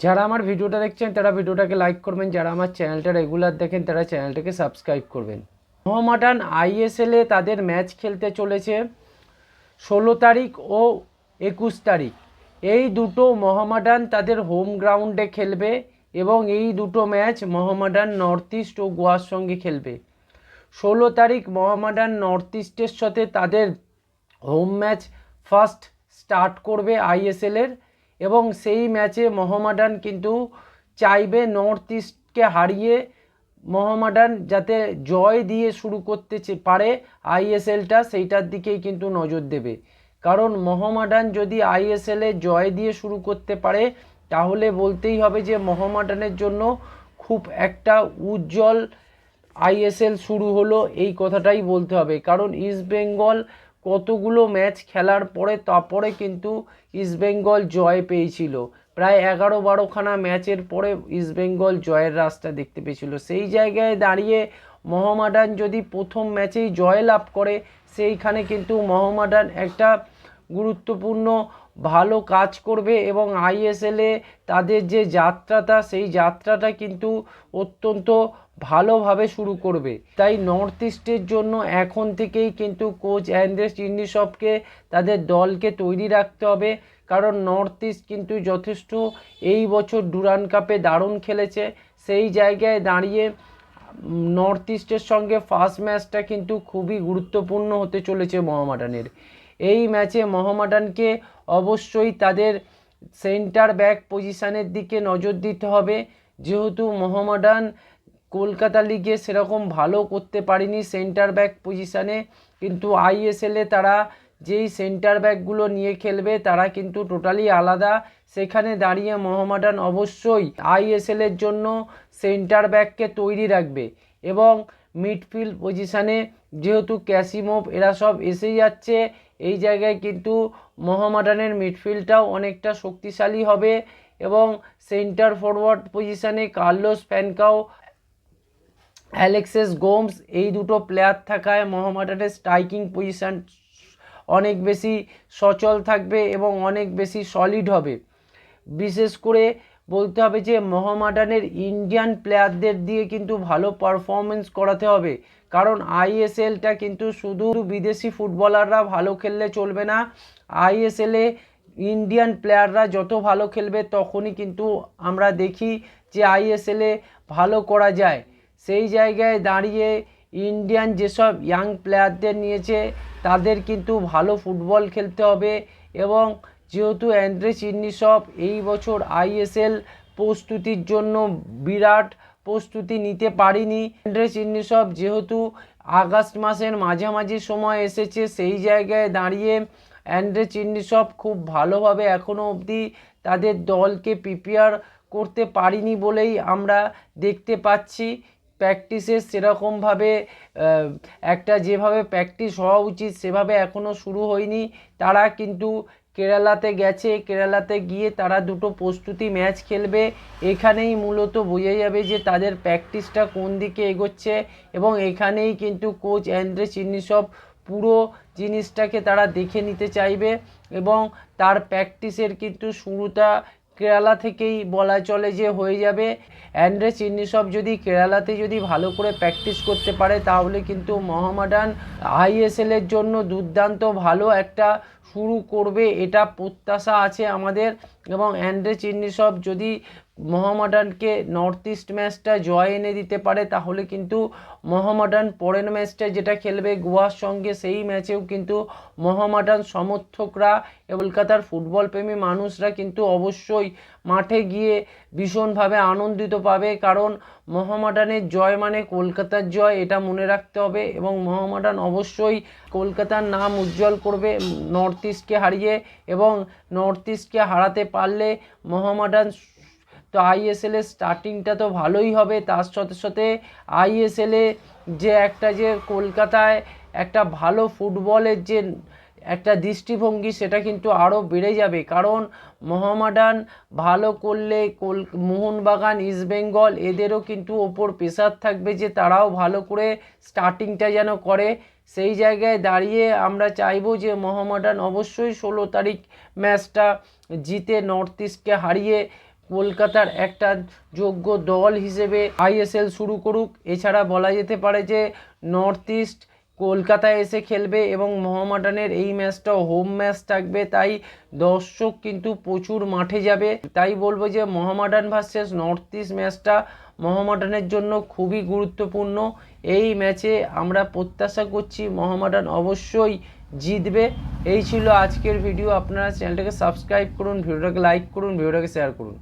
যারা আমার ভিডিওটা দেখছেন, তারা ভিডিওটাকে লাইক করবেন। যারা আমার চ্যানেলটা রেগুলার দেখেন, তারা চ্যানেলটাকে সাবস্ক্রাইব করবেন। মোহামেডান আইএসএলে তাদের ম্যাচ খেলতে চলেছে ষোলো তারিখ ও একুশ তারিখ। এই দুটো মোহামেডান তাদের হোম গ্রাউন্ডে খেলবে এবং এই দুটো ম্যাচ মোহামেডান নর্থ ইস্ট ও গোয়ার সঙ্গে খেলবে। ষোলো তারিখ মোহামেডান নর্থ ইস্টের সাথে তাদের হোম ম্যাচ ফার্স্ট স্টার্ট করবে আইএসএলের এবং সেই ম্যাচে মোহামেডান কিন্তু চাইবে নর্থ ইস্টকে হারিয়ে মোহামেডান যাতে জয় দিয়ে শুরু করতে পারে আইএসএলটা সেইটার দিকেই কিন্তু নজর দেবে। কারণ মোহামেডান যদি আইএসএলে জয় দিয়ে শুরু করতে পারে, তাহলে বলতেই হবে যে মোহামেডানের জন্য খুব একটা উজ্জ্বল আইএসএল শুরু হলো, এই কথাটাই বলতে হবে। কারণ ইস্টবেঙ্গল কতগুলো ম্যাচ খেলার পরে তারপরে কিন্তু ইস্টবেঙ্গল জয় পেয়েছিল। প্রায় এগারো বারোখানা ম্যাচের পরে ইস্টবেঙ্গল জয়ের রাস্তা দেখতে পেয়েছিল। সেই জায়গায় দাঁড়িয়ে মোহামেডান যদি প্রথম ম্যাচেই জয় লাভ করে, সেইখানে কিন্তু মোহামেডান একটা গুরুত্বপূর্ণ, ভালো কাজ করবে এবং আইএসএলে তাদের যে যাত্রাটা, সেই যাত্রাটা কিন্তু অত্যন্ত ভালোভাবে শুরু করবে। তাই নর্থ ইস্টের জন্য এখন থেকেই কিন্তু কোচ অ্যান্ড্রেস চিন্নিসবকে তাদের দলকে তৈরি রাখতে হবে। কারণ নর্থ ইস্ট কিন্তু যথেষ্ট এই বছর ডুরান কাপে দারুণ খেলেছে। সেই জায়গায় দাঁড়িয়ে নর্থ ইস্টের সঙ্গে ফার্স্ট ম্যাচটা কিন্তু খুবই গুরুত্বপূর্ণ হতে চলেছে মোহামেডানের। এই ম্যাচে মহামাডানকে অবশ্যই তাদের সেন্টার ব্যাক পজিশানের দিকে নজর দিতে হবে। যেহেতু মোহামেডান কলকাতা লিগে সেরকম ভালো করতে পারেনি সেন্টার ব্যাক পজিশানে। কিন্তু আইএসএলে তারা যেই সেন্টার ব্যাকগুলো নিয়ে খেলবে, তারা কিন্তু টোটালি আলাদা। সেখানে দাঁড়িয়ে মোহামেডান অবশ্যই আইএসএলের জন্য সেন্টার ব্যাককে তৈরি রাখবে। এবং মিডফিল্ড পজিশানে যেহেতু ক্যাসিমোভ, এরা সব এসে যাচ্ছে। এই জায়গায় কিন্তু মোহামেডানের মিডফিল্ডটাও অনেকটা শক্তিশালী হবে। এবং সেন্টার ফরওয়ার্ড পজিশানে কার্লোস ফ্যানকাও অ্যালেক্সেস গোমস, এই দুটো প্লেয়ার থাকায় মোহামেডানের স্ট্রাইকিং পজিশান অনেক বেশি সচল থাকবে এবং অনেক বেশি সলিড হবে। বিশেষ করে বলতে হবে যে মোহামেডানের ইন্ডিয়ান প্লেয়ারদের দিয়ে কিন্তু ভালো পারফরমেন্স করাতে হবে। কারণ আইএসএলটা কিন্তু শুধু বিদেশি ফুটবলাররা ভালো খেললে চলবে না। আইএসএলে ইন্ডিয়ান প্লেয়াররা যত ভালো খেলবে, তখনই কিন্তু আমরা দেখি যে আইএসএলে ভালো করা যায়। সেই জায়গায় দাঁড়িয়ে ইন্ডিয়ান যেসব ইয়াং প্লেয়ারদের নিয়েছে, তাদের কিন্তু ভালো ফুটবল খেলতে হবে এবং যেহেতু অ্যান্ড্রে চিন্নিসব এই বছর আইএসএল প্রস্তুতির জন্য বিরাট প্রস্তুতি নিতে পারিনি। অ্যান্ড্রে চিন্নিসব যেহেতু আগস্ট মাসের মাঝামাঝি সময় এসেছে, সেই জায়গায় দাঁড়িয়ে অ্যান্ড্রে চিন্নিসব খুব ভালোভাবে এখনও অবধি তাদের দলকে প্রিপেয়ার করতে পারিনি বলেই আমরা দেখতে পাচ্ছি। প্র্যাকটিসে সেরকমভাবে একটা যেভাবে প্র্যাকটিস হওয়া উচিত সেভাবে এখনও শুরু হয়নি। তারা কিন্তু কেরালাতে গেছে, কেরালাতে গিয়ে তারা দুটো প্রস্তুতি ম্যাচ খেলবে। এখানেই মূলত বোঝা যাবে যে তাদের প্র্যাকটিসটা কোন দিকে এগোচ্ছে এবং এখানেই কিন্তু কোচ অ্যান্ড্রে চিন্নিসব পুরো জিনিসটাকে তারা দেখে নিতে চাইবে এবং তার প্র্যাকটিসের কিন্তু শুরুটা কেরালা থেকেই বলা চলে যে হয়ে যাবে। অ্যান্ড্রে চিন্নিসব যদি কেরালাতে যদি ভালো করে প্র্যাকটিস করতে পারে, তাহলে কিন্তু মহামাডান আইএসএলের জন্য দুর্দান্ত ভালো একটা শুরু করবে, এটা প্রত্যাশা আছে আমাদের। এবং অ্যান্ড্রে চিন্নিসব যদি মোহামেডানকে নর্থ ইস্ট ম্যাচটা জয় এনে দিতে পারে, তাহলে কিন্তু মোহামেডান পরের ম্যাচটা যেটা খেলবে গোয়ার সঙ্গে, সেই ম্যাচেও কিন্তু মোহামেডান সমর্থকরা কলকাতার ফুটবল প্রেমী মানুষরা কিন্তু অবশ্যই মাঠে গিয়ে ভীষণভাবে আনন্দিত পাবে। কারণ মোহামেডানের জয় মানে কলকাতার জয়, এটা মনে রাখতে হবে। এবং মোহামেডান অবশ্যই কলকাতার নাম উজ্জ্বল করবে নর্থ ইস্টকে হারিয়ে এবং নর্থ ইস্টকে হারাতে পারলে মোহামডান তো আইএসএলের স্টার্টিংটা তো ভালোই হবে, তার সাথে সাথে আইএসএলে যে একটা যে কলকাতায় একটা ভালো ফুটবলের যে একটা দৃষ্টিভঙ্গি সেটা কিন্তু আরও বেড়ে যাবে। কারণ মোহামেডান ভালো করলে কোল, মোহনবাগান ইস্টবেঙ্গল এদেরও কিন্তু ওপর প্রেশার থাকবে যে তারাও ভালো করে স্টার্টিংটা যেন করে। সেই জায়গায় দাঁড়িয়ে আমরা চাইব যে মোহামেডান অবশ্যই ষোলো তারিখ ম্যাচটা জিতে নর্থ ইস্টকে হারিয়ে কলকাতার একটা যোগ্য দল হিসেবে আইএসএল শুরু করুক। এছাড়া বলা যেতে পারে যে নর্থ ইস্ট কলকাতায় এসে খেলবে এবং মোহামেডানের এই ম্যাচটা হোম ম্যাচ থাকবে, তাই দর্শক কিন্তু প্রচুর মাঠে যাবে। তাই বলব যে মোহামেডান ভার্সেস নর্থ ইস্ট ম্যাচটা মোহামেডানের জন্য খুবই গুরুত্বপূর্ণ। এই ম্যাচে আমরা প্রত্যাশা করছি মোহামেডান অবশ্যই জিতবে। এই ছিল আজকের ভিডিও। আপনারা চ্যানেলটাকে সাবস্ক্রাইব করুন, ভিডিওটাকে লাইক করুন, ভিডিওটাকে শেয়ার করুন।